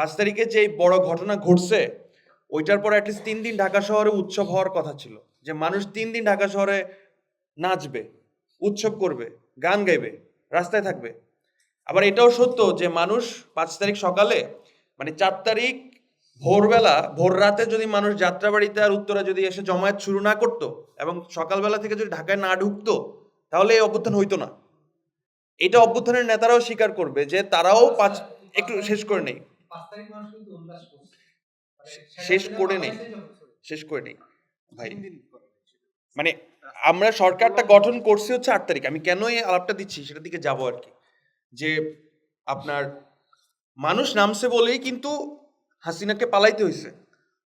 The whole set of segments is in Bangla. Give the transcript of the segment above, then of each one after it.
পাঁচ তারিখে যে বড় ঘটনা ঘটছে, ওইটার পর অ্যাটলিস্ট তিন দিন ঢাকা শহরে উৎসব হওয়ার কথা ছিল। যে মানুষ তিন দিন ঢাকা শহরে নাচবে, উৎসব করবে, গান গাইবে, রাস্তায় থাকবে। আবার এটাও সত্য যে মানুষ পাঁচ তারিখ সকালে মানে চার তারিখ ভোরবেলা, ভোর রাতে যদি মানুষ যাত্রাবাড়িতে আর উত্তরা যদি এসে জমায়েত শুরু না করতো এবং সকালবেলা থেকে যদি ঢাকায় না ঢুকতো, তাহলে এই অভ্যুত্থান হইতো না। এটা অভ্যুত্থানের নেতারাও স্বীকার করবে যে তারাও পাঁচ, একটু শেষ করে নেই। পাঁচ তারিখ মানুষ কিন্তু উল্লাস করছে। মানে শেষ করে নেই। শেষ করে নেই। ভাই। মানে আমরা সরকারটা গঠন করছি হচ্ছে আট তারিখ। আমি কেন এই আলাপটা দিচ্ছি? সেটার দিকে যাব আর কি। যে আপনার মানুষ নামছে বলেই কিন্তু হাসিনাকে পালাইতে হয়েছে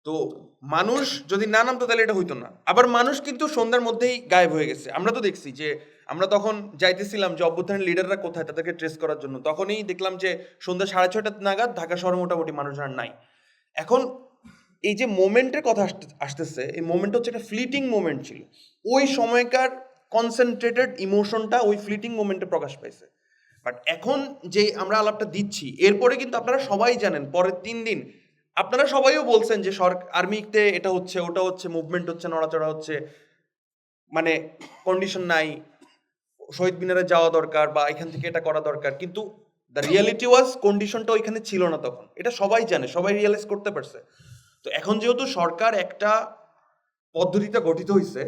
তো মানুষ যদি না নামতো তাহলে এটা হইতো না। আবার মানুষ কিন্তু সন্ধ্যার মধ্যেই গায়েব হয়ে গেছে। আমরা তো দেখছি যে আমরা তখন যাইতেছিলাম যে অভ্যুত্থানের লিডাররা কোথায় তাদেরকে ট্রেস করার জন্য। তখনই দেখলাম যে সন্ধ্যা সাড়ে ছয়টা নাগাদ ঢাকা শহরে মোটামুটি মানুষ আর নাই। এখন এই যে মোমেন্টের কথা আসতে- আসতেছে, এই মোমেন্ট হচ্ছে একটা ফ্লিটিং মোমেন্ট ছিল। ওই সময়কার কনসেন্ট্রেটেড ইমোশনটা ওই ফ্লিটিং মোমেন্টে প্রকাশ পাইছে। বাট এখন যে আমরা আলাপটা দিচ্ছি, এরপরে কিন্তু আপনারা সবাই জানেন, পরের তিন দিন আপনারা সবাইও বলছেন যে সরকার আর্মিতে এটা হচ্ছে, ওটা হচ্ছে মুভমেন্ট হচ্ছে, নড়াচড়া হচ্ছে মানে কন্ডিশন নাই, শহীদ মিনারে যাওয়া দরকার বা এখান থেকে এটা করা দরকার, কিন্তু দ্য রিয়ালিটি ওয়াজ কন্ডিশনটা ওইখানে ছিল না তখন। এটা সবাই জানে, সবাই রিয়েলাইজ করতে পারছে। তো এখন যেহেতু সরকার একটা পদ্ধতিতে গঠিত হয়েছে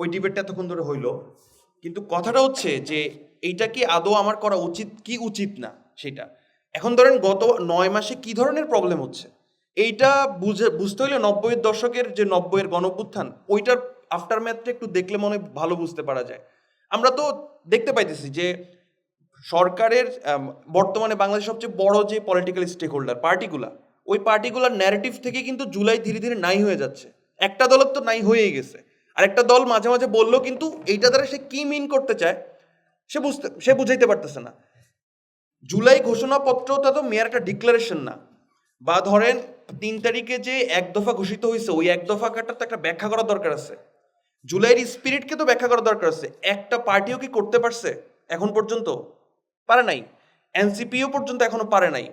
ওই ডিবেটটা এতক্ষণ ধরে হইল, কিন্তু কথাটা হচ্ছে যে এইটা কি আদৌ আমার করা উচিত, কি উচিত না সেটা? এখন ধরেন গত নয় মাসে কি ধরনের প্রবলেম হচ্ছে? এইটা বুঝে, বুঝতে হইলে নব্বইয়ের দশকের যে নব্বইয়ের গণপুত্থান, ওইটার আফটার ম্যাথটা একটু দেখলে মনে ভালো বুঝতে পারা যায়। আমরা তো দেখতে পাইতেছি যে সরকারের বর্তমানে বাংলাদেশের সবচেয়ে বড় যে পলিটিক্যাল স্টেক হোল্ডার পার্টিকুলার ওই পার্টিকুলার ন্যারেটিভ থেকে কিন্তু জুলাই ধীরে ধীরে নাই হয়ে যাচ্ছে। একটা দলের তো নাই হয়েই গেছে। আর একটা দল মাঝে মাঝে বলল, কিন্তু এইটা দ্বারা সে কি মিন করতে চায়, সে বুঝতে, সে বুঝাইতে পারতেছে না। জুলাই ঘোষণাপত্রটা তো মেয়ার একটা ডিক্লারেশন না। বা ধরেন তিন তারিখে যে এক দফা ঘোষিত হয়েছে ওই এক দফা কাটার তো একটা ব্যাখ্যা করা দরকার আছে। জুলাইয়ের স্পিরিটকে তো ব্যাখ্যা করা দরকার আছে। একটা পার্টিও কি করতে পারছে এখন পর্যন্ত? পারে নাই। এনসিপিও পর্যন্ত এখনও পারে নাই।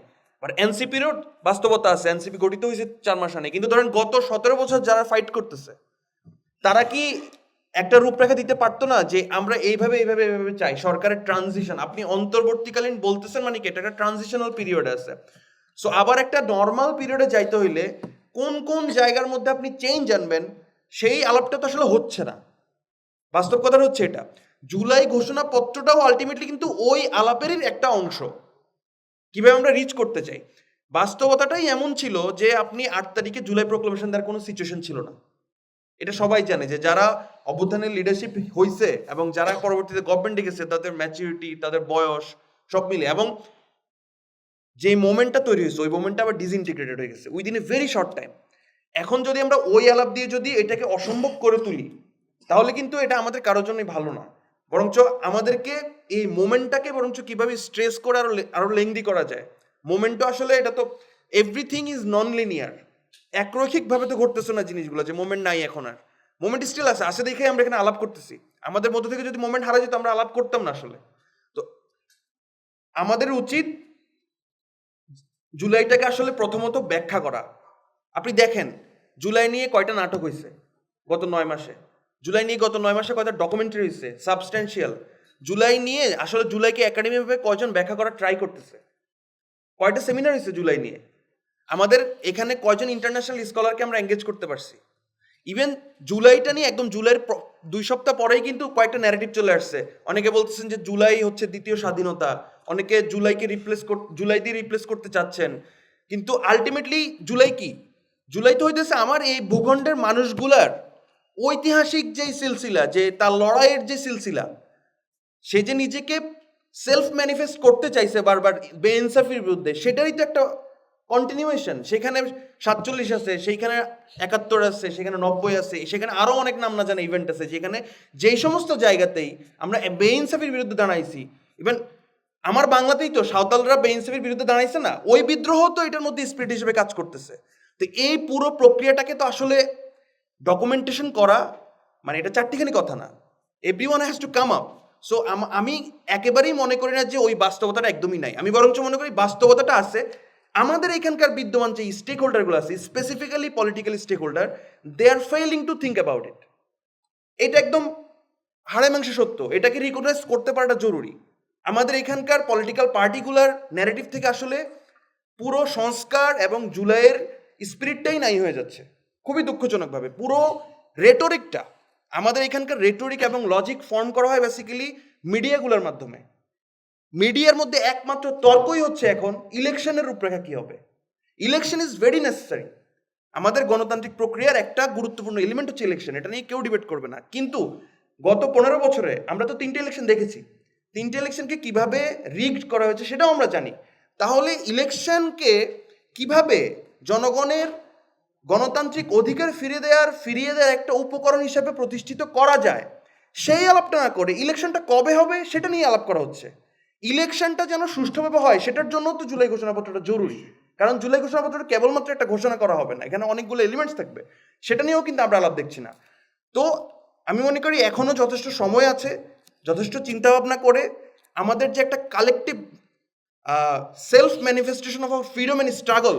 আর এনসিপিরও বাস্তবতা আছে। এনসিপি গঠিত হয়েছে চার মাস আগে। কিন্তু ধরেন গত সতেরো বছর যারা ফাইট করতেছে, তারা কি একটা রূপরেখা দিতে পারতো না যে আমরা এইভাবে এইভাবে এইভাবে চাই? সরকারের ট্রানজিশন আপনি অন্তর্বর্তীকালীন বলতেছেন মানে কি? এটা একটা ট্রানজিশনাল পিরিয়ড আছে। সো আবার একটা নর্মাল পিরিয়ডে যাইতে হইলে কোন কোন জায়গার মধ্যে আপনি চেঞ্জ আনবেন, সেই আলাপটা তো আসলে হচ্ছে না। বাস্তব কথাটা হচ্ছে এটা। জুলাই ঘোষণাপত্রটাও আলটিমেটলি কিন্তু ওই আলাপেরই একটা অংশ। কীভাবে আমরা রিচ করতে চাই? বাস্তবতাটাই এমন ছিল যে আপনি আট তারিখে জুলাই প্রোক্লামেশন দেওয়ার কোনো সিচুয়েশন ছিল না। এটা সবাই জানে যে যারা অভ্যুত্থানের লিডারশিপ হয়েছে এবং যারা পরবর্তীতে গভর্নমেন্টে গেছে, তাদের ম্যাচুরিটি তাদের বয়স, সব মিলে। এবং যে মোমেন্টটা তৈরি হয়েছে, ওই মোমেন্টটা আবার ডিসইন্টিগ্রেটেড হয়ে গেছে। Within a very short time এখন যদি আমরা ওই আলাপ দিয়ে যদি এটাকে অসম্ভব করে তুলি, তাহলে কিন্তু এটা আমাদের কারোর জন্যই ভালো না। বরঞ্চ আমাদেরকে এই মোমেন্টটাকে বরঞ্চ কীভাবে স্ট্রেস করে আরও আরও লেংদি করা যায়। মোমেন্টটা আসলে এটা তো এভরিথিং ইজ নন লিনিয়ার একরৈখিকভাবে তো ঘটতেছে না জিনিসগুলো, যে মোমেন্ট নাই এখন আর। মোমেন্ট স্টিল আছে আছে দেখে আমরা এখানে আলাপ করতেছি। আমাদের মধ্যে থেকে যদি মোমেন্ট হারা যেত, আমরা আলাপ করতাম না আসলে। তো আমাদের উচিত জুলাইটাকে আসলে প্রথমত ব্যাখ্যা করা। আপনি দেখেন, জুলাই নিয়ে কয়টা নাটক হয়েছে গত নয় মাসে? জুলাই নিয়ে গত নয় মাসে কয়টা ডকুমেন্টারি হয়েছে সাবস্ট্যান্সিয়াল জুলাই নিয়ে, আসলে জুলাইকে একাডেমিভাবে কয়জন ব্যাখ্যা করা ট্রাই করতেছে? কয়টা সেমিনার হয়েছে জুলাই নিয়ে? আমাদের এখানে কয়জন ইন্টারন্যাশনাল স্কলারকে আমরা এঙ্গেজ করতে পারছি? ইভেন জুলাইটা নিয়ে একদম জুলাইয়ের দুই সপ্তাহ পরেই কিন্তু কয়েকটা ন্যারেটিভ চলে আসছে। অনেকে বলতেছেন যে জুলাই হচ্ছে দ্বিতীয় স্বাধীনতা। অনেকে জুলাইকে রিপ্লেস জুলাই দিয়ে রিপ্লেস করতে চাচ্ছেন। কিন্তু আলটিমেটলি জুলাই কি? জুলাই তো হইতেছে আমার এই ভূখণ্ডের মানুষগুলার ঐতিহাসিক যে সিলসিলা, যে তার লড়াইয়ের যে সিলসিলা, সে যে নিজেকে সেলফ ম্যানিফেস্ট করতে চাইছে বারবার বেইনসাফির বিরুদ্ধে, সেটারই তো একটা কন্টিনিউয়েশন সেখানে সাতচল্লিশ আছে সেইখানে একাত্তর আছে, সেখানে নব্বই আছে, সেখানে আরও অনেক নাম না জানা ইভেন্ট আছে, যেখানে যেই সমস্ত জায়গাতেই আমরা বেইনসাফির বিরুদ্ধে দাঁড়াইছি। ইভেন আমার বাংলাতেই তো সাঁওতালরা বেইনসাফির বিরুদ্ধে দাঁড়াইছে না, ওই বিদ্রোহ তো এটার মধ্যে স্পিরিট হিসেবে কাজ করতেছে। তো এই পুরো প্রক্রিয়াটাকে তো আসলে ডকুমেন্টেশন করা মানে এটা চারটিখানি কথা না everyone has to come up so আমি একেবারেই মনে করি না যে ওই বাস্তবতাটা একদমই নাই। আমি বরঞ্চ মনে করি বাস্তবতাটা আছে। আমাদের এখানকার বিদ্যমান যে স্টেক হোল্ডারগুলো আছে specifically political stake holder they are failing to think about it এটা একদম হাড়ে মাংসে সত্য। এটাকে রিকগনাইজ করতে পারাটা জরুরি। আমাদের এখানকার পলিটিক্যাল পার্টিকুলার ন্যারেটিভ থেকে আসলে পুরো সংস্কার এবং জুলাইয়ের স্পিরিটটাই নাই হয়ে যাচ্ছে। খুবই দুঃখজনকভাবে। পুরো রেটোরিকটা আমাদের এখানকার রেটোরিক এবং লজিক ফর্ম করা হয় বেসিক্যালি মিডিয়াগুলোর মাধ্যমে। মিডিয়ার মধ্যে একমাত্র তর্কই হচ্ছে এখন ইলেকশনের রূপরেখা কি হবে? ইলেকশন ইজ ভেরি নেসেসারি আমাদের গণতান্ত্রিক প্রক্রিয়ার একটা গুরুত্বপূর্ণ এলিমেন্ট হচ্ছে ইলেকশন এটা নিয়ে কেউ ডিবেট করবে না। কিন্তু গত পনেরো বছরে আমরা তো তিনটে ইলেকশন দেখেছি। তিনটে ইলেকশনকে কীভাবে রিগড করা হয়েছে সেটাও আমরা জানি। তাহলে ইলেকশনকে কীভাবে জনগণের গণতান্ত্রিক অধিকার ফিরিয়ে দেওয়ার ফিরিয়ে দেওয়ার একটা উপকরণ হিসেবে প্রতিষ্ঠিত করা যায়, সেই আলাপটা না করে ইলেকশনটা কবে হবে সেটা নিয়ে আলাপ করা হচ্ছে। ইলেকশনটা যেন সুষ্ঠুভাবে হয় সেটার জন্য তো জুলাই ঘোষণাপত্রটা জরুরি। কারণ জুলাই ঘোষণাপত্রটা কেবলমাত্র একটা ঘোষণা করা হবে না, এখানে অনেকগুলো এলিমেন্টস থাকবে। সেটা নিয়েও কিন্তু আমরা আলাপ দেখছি না। তো আমি মনে করি এখনও যথেষ্ট সময় আছে। যথেষ্ট চিন্তা ভাবনা করে আমাদের যে একটা collective self manifestation of our freedom and struggle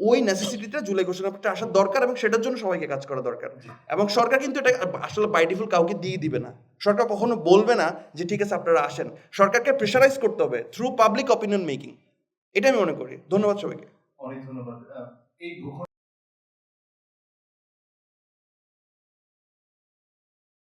ওই নেসেসিটিটা জুলাই ঘোষণাপত্রে আসার দরকার এবং সেটার জন্য সবাইকে কাজ করা দরকার। এবং সরকার কিন্তু এটা আসলে বাই ডিফল্ট কাউকে দিয়ে দিবে না। সরকার কখনো বলবে না যে ঠিক আছে আপনারা আসেন। সরকারকে প্রেশারাইজ করতে হবে থ্রু পাবলিক অপিনিয়ন মেকিং এটা আমি মনে করি। ধন্যবাদ সবাইকে। অনেক ধন্যবাদ। এই